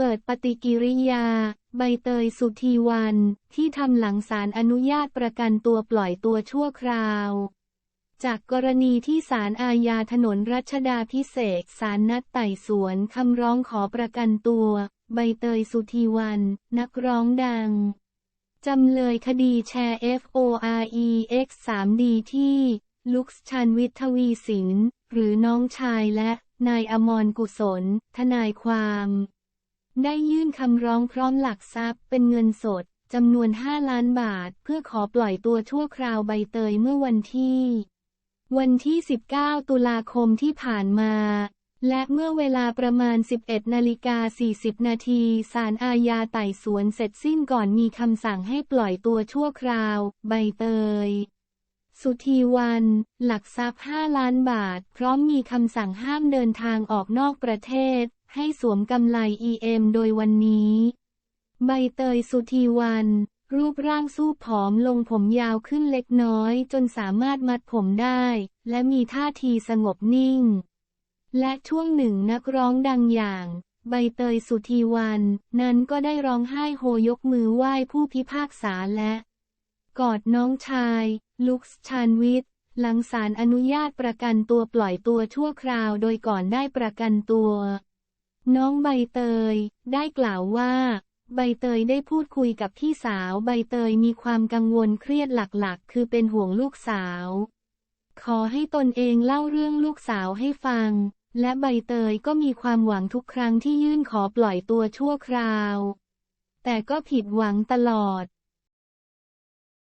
เปิดปฏิกิริยา ใบเตยสุธีวัน ที่ทำหลังศาลอนุญาตประกันตัวปล่อยตัวชั่วคราว จากกรณีที่ศาลอาญาถนนรัชดาพิเศษกศาลนัดไต่สวนคำร้องขอประกันตัว ใบเตยสุธีวัน นักร้องดัง จำเลยคดีแชร์ FOREX 3D ที่ ลุกชันวิทวีสินหรือน้องชายและนายอมรกุศล ทนายความ ได้ยื่นคำร้องพร้อมหลักทรัพย์เป็นเงินสดจำนวน 5 ล้านบาท เพื่อขอปล่อยตัวชั่วคราวใบเตยเมื่อวันที่ วันที่ 19 ตุลาคมที่ผ่านมา และเมื่อเวลาประมาณ 11 นาฬิกา 40 นาทีศาลอาญาไต่สวนเสร็จสิ้นก่อนมีคำสั่งให้ปล่อยตัวชั่วคราว ใบเตย สุธีวัน หลักทรัพย์ 5 ล้านบาท พร้อมมีคำสั่งห้ามเดินทางออกนอกประเทศ ให้สวมกำไล EM โดยวันนี้ ใบเตยสุธีวัน รูปร่างสู้ผอมลงผมยาวขึ้นเล็กน้อย จนสามารถมัดผมได้ และมีท่าทีสงบนิ่ง และช่วงหนึ่งนักร้องดังอย่างใบเตยสุธีวัน นั้นก็ได้ร้องไห้โฮยกมือไหว้ผู้พิพากษาและ กอดน้องชาย ลุกชานวิทย์ หลังศาลอนุญาตประกันตัวปล่อยตัวชั่วคราวโดยก่อนได้ประกันตัว น้องใบเตย ได้กล่าวว่า ใบเตยได้พูดคุยกับพี่สาวใบเตยมีความกังวลเครียดหลักๆ คือเป็นห่วงลูกสาว ขอให้ตนเองเล่าเรื่องลูกสาวให้ฟัง และใบเตยก็มีความหวังทุกครั้งที่ยื่นขอปล่อยตัวชั่วคราว แต่ก็ผิดหวังตลอด